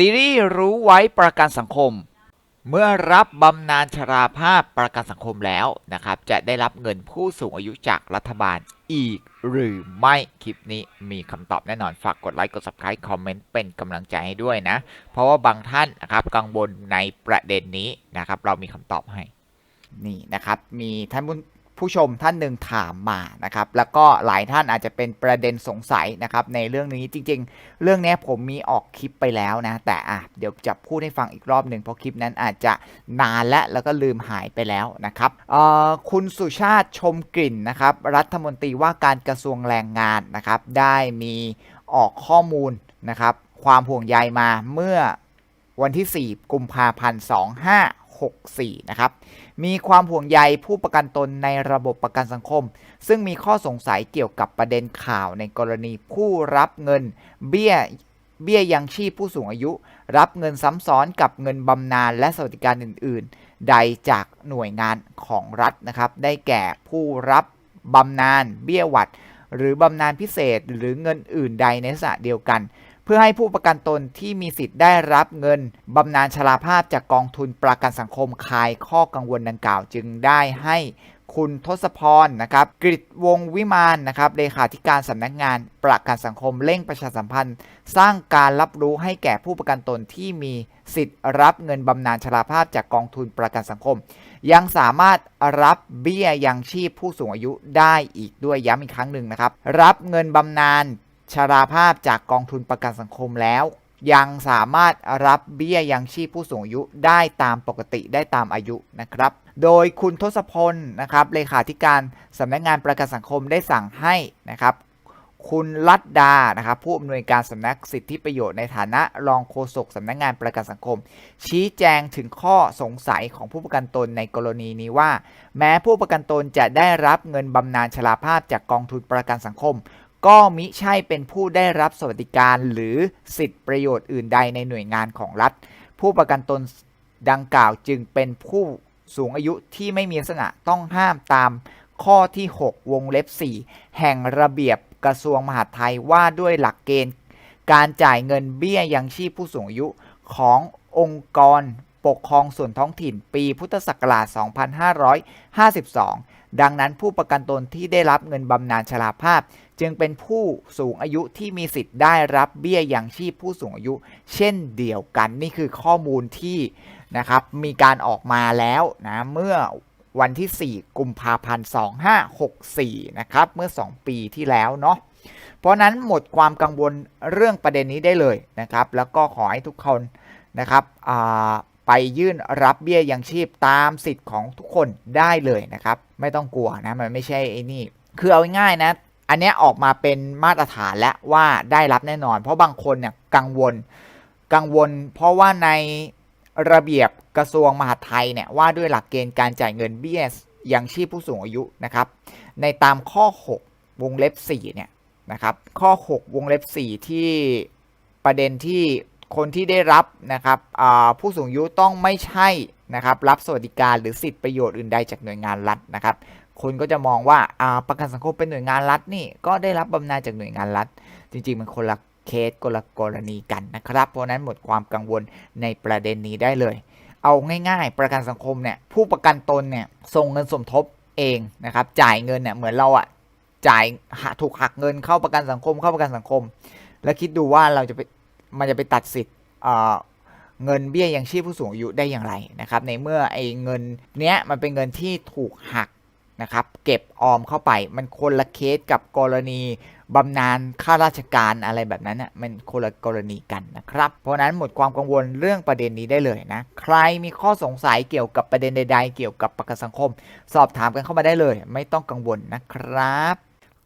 ซีรีส์รู้ไว้ประกันสังคม เมื่อรับบำนาญชราภาพประกันสังคมแล้วนะครับ จะได้รับเงินผู้สูงอายุจากรัฐบาลอีกหรือไม่คลิปนี้มีคำตอบแน่นอนฝากกดไลค์กด subscribe คอมเมนต์เป็นกำลังใจให้ด้วยนะ เพราะว่าบางท่านนะครับกังวลในประเด็นนี้นะครับ เรามีคำตอบให้นี่นะครับ มีท่านผู้ ผู้ชมท่านหนึ่งถามมานะครับ แล้วก็หลายท่านอาจจะเป็นประเด็นสงสัยนะครับในเรื่องนี้จริง ๆ เรื่องนี้ผมมีออกคลิปไปแล้วนะ แต่อะเดี๋ยวจะพูดให้ฟังอีกรอบหนึ่งเพราะคลิปนั้นอาจจะนานและแล้วก็ลืมหายไปแล้วนะครับคุณสุชาติชมกลิ่นนะครับ รัฐมนตรีว่าการกระทรวงแรงงานนะครับ ได้มีออกข้อมูลนะครับ ความห่วงใยมาเมื่อวันที่ 4 กุมภาพันธ์ 2564 นะครับ มีความห่วงใยผู้ประกันตนในระบบประกันสังคม ซึ่งมีข้อสงสัยเกี่ยวกับประเด็นข่าวในกรณีผู้รับเงินเบี้ยเบี้ยยังชีพผู้สูงอายุ รับเงินซ้ำซ้อนกับเงินบำนาญและสวัสดิการอื่น ๆ ใดจากหน่วยงานของรัฐนะครับ ได้แก่ผู้รับบำนาญเบี้ยหวัด หรือบำนาญพิเศษหรือเงินอื่นใดในลักษณะเดียวกัน พื่อให้ผู้ประกันตนที่มีสิทธิ์ได้รับเงินบำนาญชราภาพจากกองทุนประกันสังคมคลายข้อกังวลดังกล่าวจึงได้ให้คุณทศพรนะครับกริวงวิมานนะครับเลขาธิการสำนักงานประกันสังคมเร่งประชาสัมพันธ์ สร้างการรับรู้ให้แก่ผู้ประกันตนที่มีสิทธิ์รับเงินบำนาญชราภาพจากกองทุนประกันสังคม ยังสามารถรับเบี้ยยังชีพผู้สูงอายุได้อีกด้วยย้ำอีกครั้งหนึ่งนะครับ รับเงินบำนาญ ชราภาพจากกองทุนประกันสังคมแล้ว ยังสามารถรับเบี้ยยังชีพผู้สูงอายุได้ตามปกติได้ตามอายุนะครับ โดยคุณทศพลนะครับเลขาธิการสำนักงานประกันสังคมได้สั่งให้นะครับคุณลัดดา นะครับ ผู้อำนวยการสำนักสิทธิประโยชน์ในฐานะรองโฆษกสำนักงานประกันสังคม ชี้แจงถึงข้อสงสัยของผู้ประกันตนในกรณีนี้ว่า แม้ผู้ประกันตนจะได้รับเงินบำนาญชราภาพจากกองทุนประกันสังคม ก็มิใช่เป็นผู้ได้รับสวัสดิการหรือสิทธิประโยชน์อื่นใดในหน่วยงานของรัฐ ผู้ประกันตนดังกล่าวจึงเป็นผู้สูงอายุที่ไม่มีลักษณะต้องห้ามตามข้อที่ 6 วงเล็บ 4 แห่งระเบียบกระทรวงมหาดไทยว่าด้วยหลักเกณฑ์ การจ่ายเงินเบี้ยยังชีพผู้สูงอายุขององค์กรปกครองส่วนท้องถิ่นปีพุทธศักราช 2552 ดังนั้นผู้ประกันตนที่ได้รับเงินบำนาญชราภาพ จึงเป็นผู้สูงอายุที่มีสิทธิ์ได้รับเบี้ยยังชีพผู้สูงอายุ เช่นเดียวกันนี่คือข้อมูลที่นะครับมีการออกมาแล้วนะเมื่อวันที่ 4 กุมภาพันธ์ 2564 นะครับ เมื่อ 2 ปีที่แล้วเนาะ เพราะนั้นหมดความกังวลเรื่องประเด็นนี้ได้เลยนะครับ แล้วก็ขอให้ทุกคนนะครับ ไปยื่นรับเบี้ยยังชีพตามสิทธิ์ของทุกคนได้เลยนะครับ ไม่ต้องกลัวนะมันไม่ใช่ไอ้นี่ คือเอาง่ายๆนะ อันนี้ออกมาเป็นมาตรฐานแล้วว่าได้รับแน่นอน เพราะบางคนเนี่ยกังวล กังวล เพราะว่าในระเบียบกระทรวงมหาดไทยเนี่ยว่าด้วยหลักเกณฑ์การจ่ายเงินเบี้ยยังชีพผู้สูงอายุนะครับ ในตามข้อ 6 วงเล็บ4เนี่ยนะครับข้อ 6 วงเล็บ 4 ที่ประเด็นที่ คนที่ได้รับนะครับผู้สูงอายุต้องไม่ใช่นะครับรับสวัสดิการหรือสิทธิประโยชน์อื่นใดจากหน่วยงานรัฐนะครับ คนก็จะมองว่าประกันสังคมเป็นหน่วยงานรัฐนี่ก็ได้รับบำนาญจากหน่วยงานรัฐ จริงๆมันคนละเคสคนละกรณีกันนะครับ เพราะนั้นหมดความกังวลในประเด็นนี้ได้เลย เอาง่ายๆ ประกันสังคมเนี่ยผู้ประกันตนเนี่ยส่งเงินสมทบเองนะครับจ่ายเงินเนี่ยเหมือนเราอะจ่ายถูกหักเงินเข้าประกันสังคมเข้าประกันสังคม แล้วคิดดูว่าเราจะไป มันจะไปตัดสิทธิ์เงินเบี้ยยังชีพผู้สูงอายุได้อย่างไรนะครับ ในเมื่อไอ้เงินเนี้ยมันเป็นเงินที่ถูกหักนะครับ เก็บออมเข้าไปมันคนละเคสกับกรณีบำนาญข้าราชการอะไรแบบนั้นน่ะมันคนละกรณีกันนะครับ เพราะนั้นหมดความกังวลเรื่องประเด็นนี้ได้เลยนะ ใครมีข้อสงสัยเกี่ยวกับประเด็นใด ๆ เกี่ยวกับประกันสังคม สอบถามกันเข้ามาได้เลย ไม่ต้องกังวลนะครับ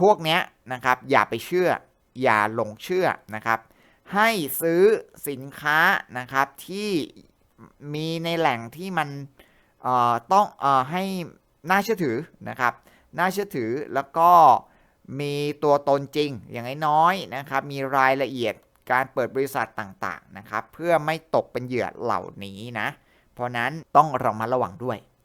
พวกเนี้ยนะครับอย่าไปเชื่อ อย่าหลงเชื่อนะครับ ให้ซื้อสินค้านะครับที่มีในแหล่งที่มันเอ่อต้องเอ่อให้น่าเชื่อถือนะครับ น่าเชื่อถือแล้วก็มีตัวตนจริงอย่างน้อยนะครับ มีรายละเอียดการเปิดบริษัทต่างๆนะครับ เพื่อไม่ตกเป็นเหยื่อเหล่านี้นะ เพราะนั้นต้องระมัดระวังด้วย